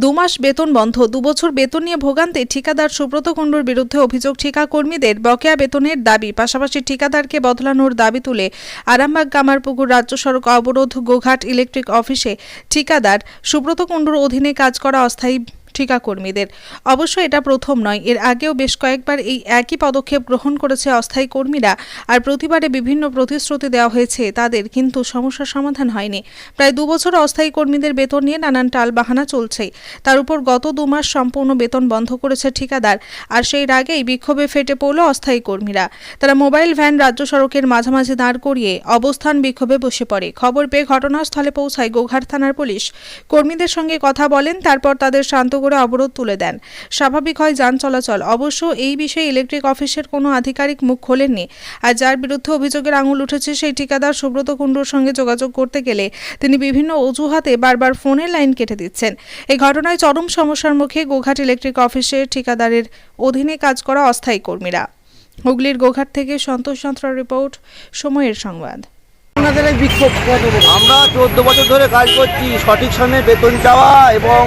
দু মাস বেতন বন্ধ। দুবছর বেতন নিয়ে ভোগান্তে ঠিকাদার সুব্রত কুণ্ডুর বিরুদ্ধে অভিযোগ ঠিকা কর্মীদের বকেয়া বেতনের দাবি। পাশাপাশি ঠিকাদারকে বদলানোর দাবি তুলে আরামবাগ, কামারপুকুর রাজ্য সড়ক অবরোধ, গোঘাট ইলেকট্রিক অফিসে ঠিকাদার সুব্রত কুণ্ডুর অধীনে কাজ করা অস্থায়ী ঠিকা কর্মীদের। অবশ্য এটা প্রথম নয়, এর আগেও বেশ কয়েকবার এই একই পদক্ষেপ গ্রহণ করেছে অস্থায়ী কর্মীরা আর প্রতিবারে বিভিন্ন প্রতিশ্রুতি দেওয়া হয়েছে তাদের, কিন্তু সমস্যার সমাধান হয়নি। প্রায় দুবছর অস্থায়ী কর্মীদের বেতন নিয়ে নানান টাল বাহানা চলছেই তার উপর গত দু মাস সম্পূর্ণ বেতন বন্ধ করেছে ঠিকাদার আর সেই আগেই বিক্ষোভে ফেটে পড়ল অস্থায়ী কর্মীরা। তারা মোবাইল ভ্যান রাজ্য সড়কের মাঝামাঝি দাঁড় করিয়ে অবস্থান বিক্ষোভে বসে পড়ে। খবর পেয়ে ঘটনাস্থলে পৌঁছায় গোঘাট থানার পুলিশ। কর্মীদের সঙ্গে কথা বলেন, তারপর তাদের শান্ত করে অবরোধ তুলে দেন। স্বাভাবিক হয় যান চলাচল। অবশ্য এই বিষয়ে ইলেকট্রিক অফিসের কোনো আধিকারিক মুখ খোলেননি। আর যার বিরুদ্ধে অভিযোগের আঙুল উঠেছে সেই ঠিকাদার সুব্রত কুণ্ডুর সঙ্গে যোগাযোগ করতে গেলে তিনি বিভিন্ন অজুহাতে বারবার ফোনের লাইন কেটে দিচ্ছেন। এই ঘটনায় চরম সমস্যার মুখে গোঘাট ইলেকট্রিক অফিসের ঠিকাদারের অধীনে কাজ করা অস্থায়ী কর্মীরা। হুগলির গোঘাট থেকে সন্তোষ যন্ত্র রিপোর্ট, সময়ের সংবাদ। আপনাদের এই বিক্ষোভ আমরা চোদ্দ বছর ধরে কাজ করছি সঠিক সময়ে বেতন চাওয়া এবং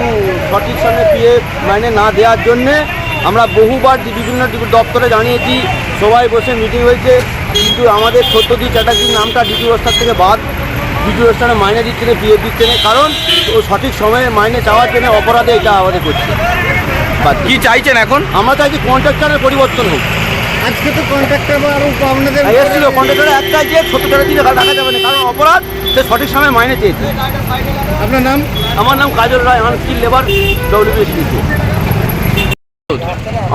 সঠিক সময়ে পিএ মাইনে না দেওয়ার জন্যে আমরা বহুবার বিভিন্ন দপ্তরে জানিয়েছি সবাই বসে মিটিং হয়েছে কিন্তু আমাদের সত্যজিৎ চ্যাটার্জির নামটা ডিপি ব্যবস্থার থেকে বাদ ডিপি ব্যবস্থানে মাইনে দিচ্ছে না পিএফ দিচ্ছে না কারণ ও সঠিক সময়ে মাইনে চাওয়ার জন্য অপরাধে এটা আমাদের করছে। কি চাইছেন এখন? আমরা চাইছি কন্ট্রাক্টারের পরিবর্তন হোক। আজকে তো কন্ট্রাক্টর বা আরও আপনাদের এসেছিল কন্ট্রাক্টর একটা যে সত্তর টাকা দিয়ে রাখা যাবে না কারণ অপরাধ সে সঠিক সময় মাইনে চেয়েছে। আপনার নাম? আমার নাম কাজল রায় আনস্কিল লেবার ডব্লিউবিএসটিতে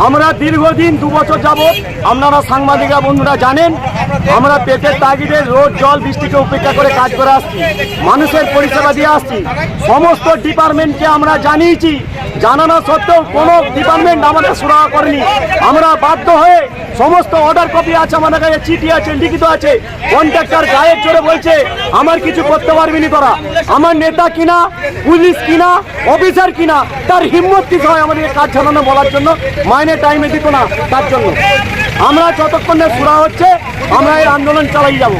আমরা দীর্ঘদিন দু বছর যাবৎ আপনারা সাংবাদিকরা বন্ধুরা জানেন আমরা পেটের তাগিদে রোদ, জল, বৃষ্টিকে উপেক্ষা করে কাজ করে আসছি। মানুষের পরিষেবা দিয়ে আসছি। সমস্ত ডিপার্টমেন্টকে আমরা জানিয়েছি। জানানো সত্ত্বেও কোনো ডিপার্টমেন্ট আমাদের সুরাহা করেনি। আমরা বাধ্য হয়ে সমস্ত অর্ডার কপি আছে আমাদের কাছে, চিঠি আছে, লিখিত আছে। কন্ট্রাক্টর গায়ের জোরে বলছে, আমার কিছু করতে পারবি নি তোরা। আমার নেতা কিনা, পুলিশ কিনা অফিসার কিনা, তার হিম্মত কিছু হয় আমাদের কাজ চালানো বলার জন্য? মাইনে টাইমে দিত না, তার জন্য। আমরা যতক্ষণ না সুরা হচ্ছে আমরা এই আন্দোলন চালাই যাব।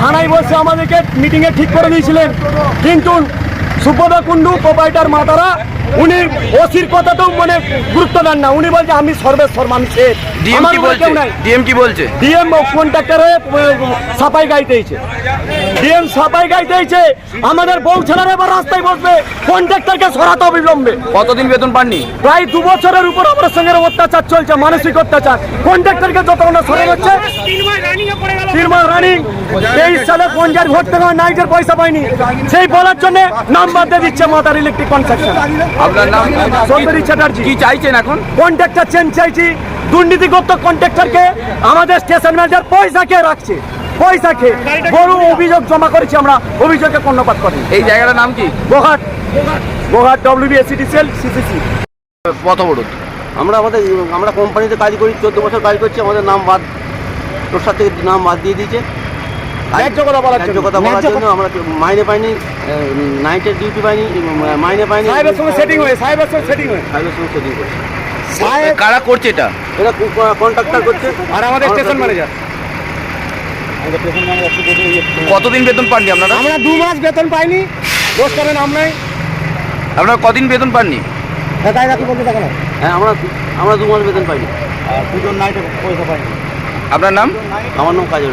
থানায় বসে আমাদেরকে মিটিংয়ে ঠিক করে দিয়েছিলেন কিন্তু সুব্রত কুণ্ডু প্রোপাইটার মাতারা উনি ওসির কথাতেও মানে গুরুত্ব দেন না। উনি বলছে আমি সর্বেশ্বর মানুষের। ডিএম কি বলে বলছে? ডিএম কি বলছে? ডিএম কন্ট্রাক্টরে সাফাই গাইতেছে ডিএম সাফাই গাইতেছে আমাদের বউ ছেলেরা এবার রাস্তায় বসবে কন্ট্রাক্টরকে সরাতে অবিলম্বে। কতদিন বেতন পাননি? প্রায় দু বছরের উপর আমাদের সঙ্গে অত্যাচার চলছে মানসিক অত্যাচার। কন্ট্রাক্টরকে যতক্ষণ সরে যাচ্ছে তিন মাস রানিং তেইশ সালে পঞ্চায়েত ভোট থেকে নাইটের পয়সা পাইনি। সেই বলার জন্য নাম বাদ দিয়ে দিচ্ছে মাতার ইলেকট্রিক কনস্ট্রাকশন আপনার নাম? সৌন্দরী চ্যাটার্জি। কি চাইছেন এখন? কন্ট্রাক্টর চেঞ্জ চাইছি। দুর্নীতিগ্রস্ত কন্ট্রাক্টরকে আমাদের স্টেশন ম্যানেজার পয়সা খেয়ে রাখছে? পয়সা খেয়ে বড় অভিযোগ জমা করেছি আমরা অভিযোগে কর্ণপাত করি। এই জায়গাটার নাম কি? গোহাট গোহাট ডব্লিউবিএসিডিসিএল সিসিসি পথ অবরোধ। আমরা আমাদের আমরা কোম্পানিতে কাজ করি চোদ্দ বছর কাজ করছি আমাদের নাম বাদ প্রসাদ থেকে নাম বাদ দিয়ে দিয়েছে। কথা বলার জন্য। আমরা মাইনে পাইনি নাইটের ডিউটি পাইনি মাইনে পাইনি। সাহেবের সঙ্গে সেটিং হয়ে সাহেবের সঙ্গে সেটিং হয়ে। সাহেবের সঙ্গে সেটিং করছি কারা করছে এটা? এটা কন্ট্রাক্টর করছে। আর আমাদের স্টেশন ম্যানেজার কতদিন বেতন পাননি আপনারা? আমরা দু মাস বেতন পাইনি দোষ করেন আমরাই আপনারা কদিন বেতন পাননি? তাই রাখি বলতে থাকেন হ্যাঁ আমরা আমরা দু মাস বেতন পাইনি। আপনার নাম? আমার নাম কাজল।